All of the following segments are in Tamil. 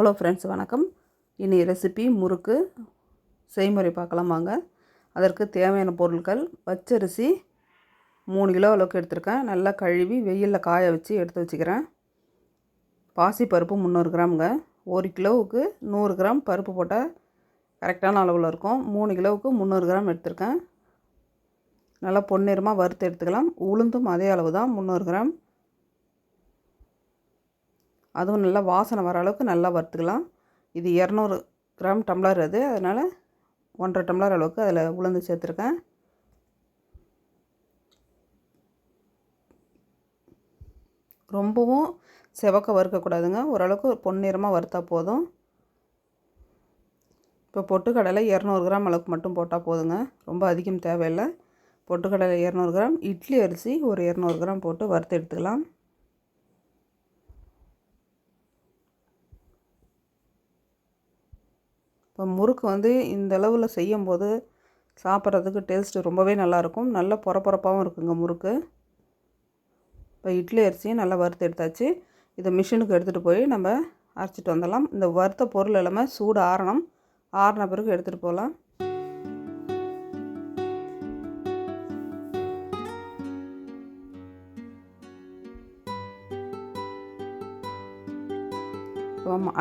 ஹலோ ஃப்ரெண்ட்ஸ் வணக்கம். இனி ரெசிபி முறுக்கு செய்முறை பார்க்கலாம் வாங்க. அதற்கு தேவையான பொருட்கள் பச்சரிசி மூணு கிலோ அளவுக்கு எடுத்திருக்கேன். நல்லா கழுவி வெயிலில் காய வச்சு எடுத்து வச்சுக்கிறேன். பாசிப்பருப்பு முந்நூறு கிராமுங்க. ஒரு கிலோவுக்கு நூறு கிராம் பருப்பு போட்டால் கரெக்டான அளவில் இருக்கும். மூணு கிலோவுக்கு முந்நூறு கிராம் எடுத்திருக்கேன். நல்லா பொன்னிறமாக வறுத்து எடுத்துக்கலாம். உளுந்தும் அதே அளவு தான் முந்நூறு கிராம். அதுவும் நல்லா வாசனை வர அளவுக்கு நல்லா வறுத்துக்கலாம். இது இரநூறு கிராம் டம்ளர் அது. அதனால் ஒன்றரை டம்ளர் அளவுக்கு அதில் உளுந்து சேர்த்துருக்கேன். ரொம்பவும் செவக்க வறுக்கக்கூடாதுங்க. ஓரளவுக்கு பொன்னிறமாக வறுத்தா போதும். இப்போ பொட்டுக்கடலை இரநூறு கிராம் அளவுக்கு மட்டும் போட்டால் போதுங்க. ரொம்ப அதிகம் தேவையில்லை. பொட்டுக்கடலை இரநூறு கிராம் இட்லி அரிசி ஒரு இரநூறு கிராம் போட்டு வறுத்து எடுத்துக்கலாம். இப்போ முறுக்கு வந்து இந்த அளவில் செய்யும்போது சாப்பிட்றதுக்கு டேஸ்ட்டு ரொம்பவே நல்லாயிருக்கும். நல்ல பொறப்பொறப்பாகவும் இருக்குங்க முறுக்கு. இப்போ இட்லி அரிசியும் நல்லா வறுத்து எடுத்தாச்சு. இதை மிஷினுக்கு எடுத்துகிட்டு போய் நம்ம அரைச்சிட்டு வந்துடலாம். இந்த வறுத்த பொருள் எல்லாமே சூடு ஆறணும். ஆறின பிறகு எடுத்துகிட்டு போகலாம்.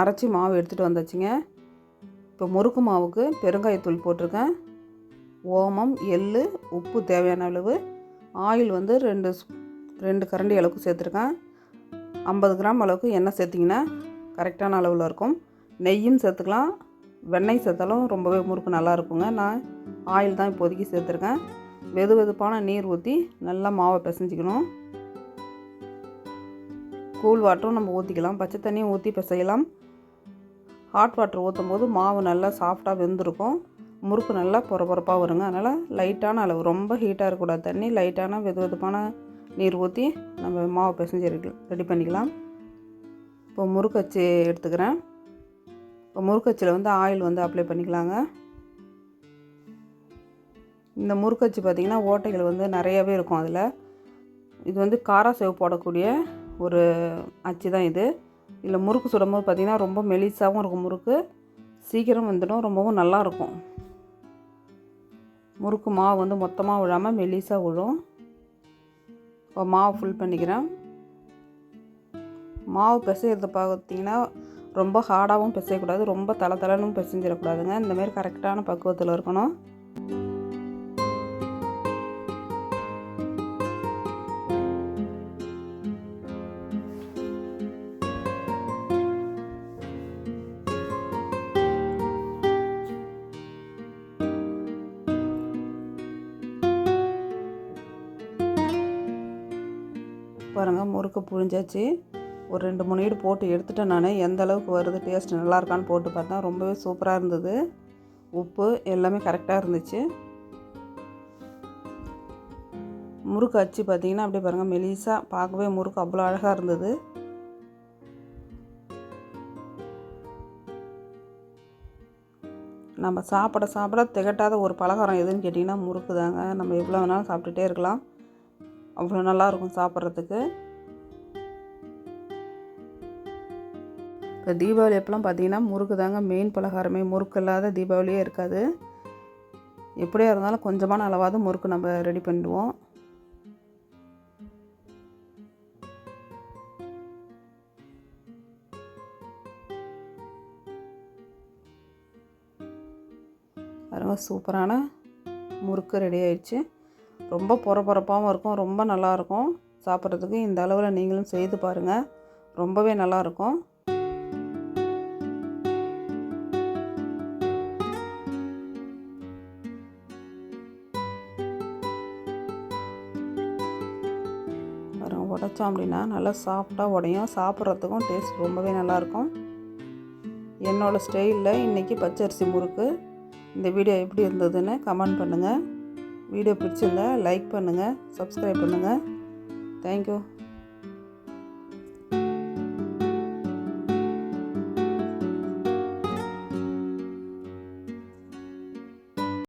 அரைச்சி மாவு எடுத்துகிட்டு வந்தாச்சுங்க. இப்போ முறுக்கு மாவுக்கு பெருங்காயத்தூள் போட்டிருக்கேன். ஓமம் எள் உப்பு தேவையான அளவு. ஆயில் வந்து ரெண்டு ரெண்டு கரண்டி அளவுக்கு சேர்த்துருக்கேன். ஐம்பது கிராம் அளவுக்கு எண்ணெய் சேர்த்திங்கன்னா கரெக்டான அளவில் இருக்கும். நெய்யும் சேர்த்துக்கலாம். வெண்ணெய் சேர்த்தாலும் ரொம்பவே முறுக்கு நல்லா இருக்குங்க. நான் ஆயில் தான் இப்போதைக்கு சேர்த்துருக்கேன். வெது வெதுப்பான நீர் ஊற்றி நல்லா மாவை பிசைஞ்சிக்கணும். கூழ் வாட்டரும் நம்ம ஊற்றிக்கலாம் பச்சை தண்ணியும் ஊற்றி பிசையலாம். ஹாட் வாட்டர் ஊற்றும் போது மாவு நல்லா சாஃப்டாக வெந்திருக்கும். முறுக்கு நல்லா பொறப்பொறப்பாக வருங்க. அதனால் லைட்டான அளவு ரொம்ப ஹீட்டாக இருக்கக்கூடாது. தண்ணி லைட்டான வெது வெதுப்பான நீர் ஊற்றி நம்ம மாவு பிசைஞ்சு ரெடி பண்ணிக்கலாம். இப்போ முறுக்கச்சி எடுத்துக்கிறேன். இப்போ முறுக்கச்சியில் வந்து ஆயில் வந்து அப்ளை பண்ணிக்கலாங்க. இந்த முறுக்கச்சி பார்த்திங்கன்னா ஓட்டைகள் வந்து நிறையவே இருக்கும் அதில். இது வந்து காரா சேவ் போடக்கூடிய ஒரு அச்சு தான் இது. இதில் முறுக்கு சுடும்போது பார்த்திங்கன்னா ரொம்ப மெலிசாகவும் இருக்கும் முறுக்கு. சீக்கிரம் வந்துடும் ரொம்பவும் நல்லாயிருக்கும். முறுக்கு மாவு வந்து மொத்தமாக விழாமல் மெலிசாக விழும். இப்போ மாவு ஃபுல் பண்ணிக்கிறேன். மாவு பிசைகிறது பார்த்திங்கன்னா ரொம்ப ஹார்டாகவும் பிசையக்கூடாது ரொம்ப தலை தலைன்னு பிசைஞ்சிடக்கூடாதுங்க. இந்தமாரி கரெக்டான பக்குவத்தில் இருக்கணும். பாருங்கள் முறுக்கு புழிஞ்சாச்சு. ஒரு ரெண்டு மூணு ஈடு போட்டு எடுத்துட்டேன் நான். எந்த அளவுக்கு வருது டேஸ்ட் நல்லா இருக்கான்னு போட்டு பார்த்தேன் ரொம்பவே சூப்பராக இருந்தது. உப்பு எல்லாமே கரெக்டாக இருந்துச்சு. முறுக்கு அச்சு பார்த்தீங்கன்னா அப்படியே பாருங்கள் மெலிசாக பார்க்கவே முறுக்கு அவ்வளோ அழகாக இருந்தது. நம்ம சாப்பிட சாப்பிட திகட்டாத ஒரு பலகாரம் எதுன்னு கேட்டிங்கன்னா முறுக்கு தாங்க. நம்ம எவ்வளோ வேணாலும் சாப்பிட்டுட்டே இருக்கலாம். அவ்வளோ நல்லாயிருக்கும் சாப்பிட்றதுக்கு. இப்போ தீபாவளி அப்பெல்லாம் பார்த்தீங்கன்னா முறுக்கு தாங்க மெயின் பலகாரமே. முறுக்கு இல்லாத தீபாவளியே இருக்காது. எப்படியா இருந்தாலும் கொஞ்சமான அளவாவது முறுக்கு நம்ம ரெடி பண்ணிடுவோம். பாருங்க சூப்பரான முறுக்கு ரெடி ஆயிடுச்சு. ரொம்ப பொறப்பொறப்பாகவும் இருக்கும். ரொம்ப நல்லாயிருக்கும். சாப்பிட்றதுக்கு இந்த அளவில் நீங்களும் செய்து பாருங்கள் ரொம்பவே நல்லாயிருக்கும். உடைச்சோம் அப்படின்னா நல்லா சாஃப்டாக உடையும். சாப்பிட்றதுக்கும் டேஸ்ட் ரொம்பவே நல்லாயிருக்கும். என்னோடய ஸ்டைலில் இன்றைக்கி பச்சரிசி முறுக்கு. இந்த வீடியோ எப்படி இருந்ததுன்னு கமெண்ட் பண்ணுங்கள் வீடியோ பிடிச்சிருந்தா லைக் பண்ணுங்கள் சப்ஸ்கிரைப் பண்ணுங்கள் தேங்க்யூ